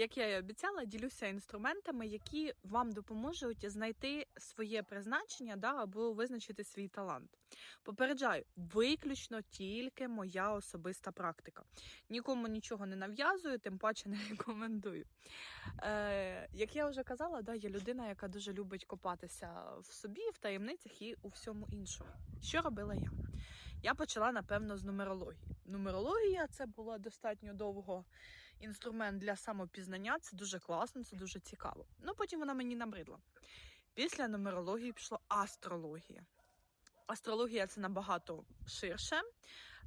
Як я і обіцяла, ділюся інструментами, які вам допоможуть знайти своє призначення да, або визначити свій талант. Попереджаю, виключно тільки моя особиста практика. Нікому нічого не нав'язую, тим паче не рекомендую. Е, як я вже казала, да, є людина, яка дуже любить копатися в собі, в таємницях і у всьому іншому. Що робила я? Я почала, напевно, з нумерології. Нумерологія це було достатньо довго інструмент для самопізнання. Це дуже класно, це дуже цікаво. Ну потім вона мені набридла. Після нумерології пішла астрологія. Астрологія це набагато ширше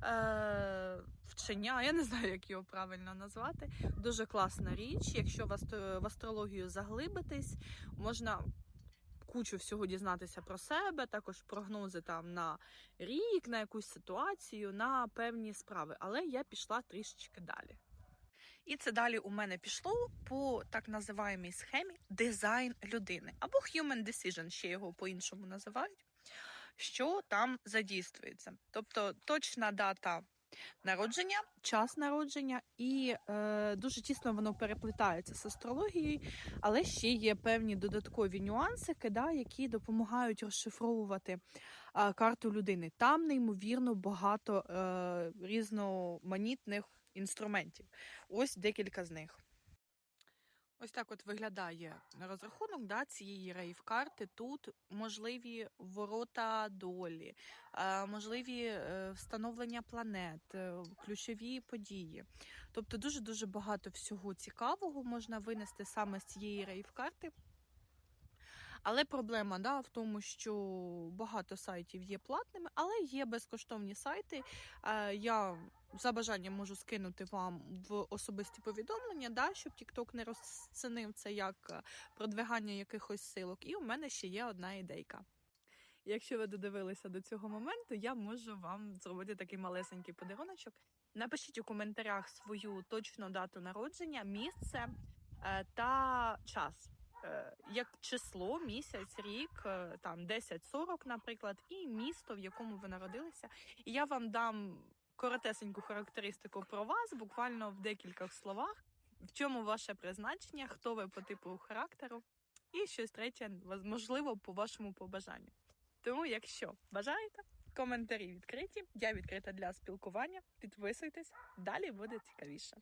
е, вчення, я не знаю, як його правильно назвати. Дуже класна річ. Якщо в астрологію заглибитись, можна кучу всього дізнатися про себе, також прогнози там на рік, на якусь ситуацію, на певні справи. Але я пішла трішечки далі. І це далі у мене пішло по так називаємій схемі дизайн людини або human decision, ще його по-іншому називають, що там задійствується. Тобто точна дата народження, час народження, і е, дуже тісно воно переплітається з астрологією, але ще є певні додаткові нюансики, да, які допомагають розшифровувати е, карту людини. Там неймовірно багато е, різноманітних інструментів. Ось декілька з них. Ось так от виглядає розрахунок да, цієї рейв-карти. Тут можливі ворота долі, е, можливі е, встановлення планет, е, ключові події. Тобто дуже-дуже багато всього цікавого можна винести саме з цієї рейв-карти. Але проблема да, в тому, що багато сайтів є платними, але є безкоштовні сайти. Е, Я за бажанням можу скинути вам в особисті повідомлення, да, щоб TikTok не розцінив це як е, продвигання якихось силок. І у мене ще є одна ідейка. Якщо ви додивилися до цього моменту, я можу вам зробити такий малесенький подаруночок. Напишіть у коментарях свою точну дату народження, місце е, та час. Е, Як число, місяць, рік, е, там 10-40, наприклад, і місто, в якому ви народилися. І я вам дам коротесеньку характеристику про вас, буквально в декількох словах, в чому ваше призначення, хто ви по типу характеру, і щось третє, можливо, по вашому побажанню. Тому, якщо бажаєте, коментарі відкриті, я відкрита для спілкування. Підписуйтесь, далі буде цікавіше.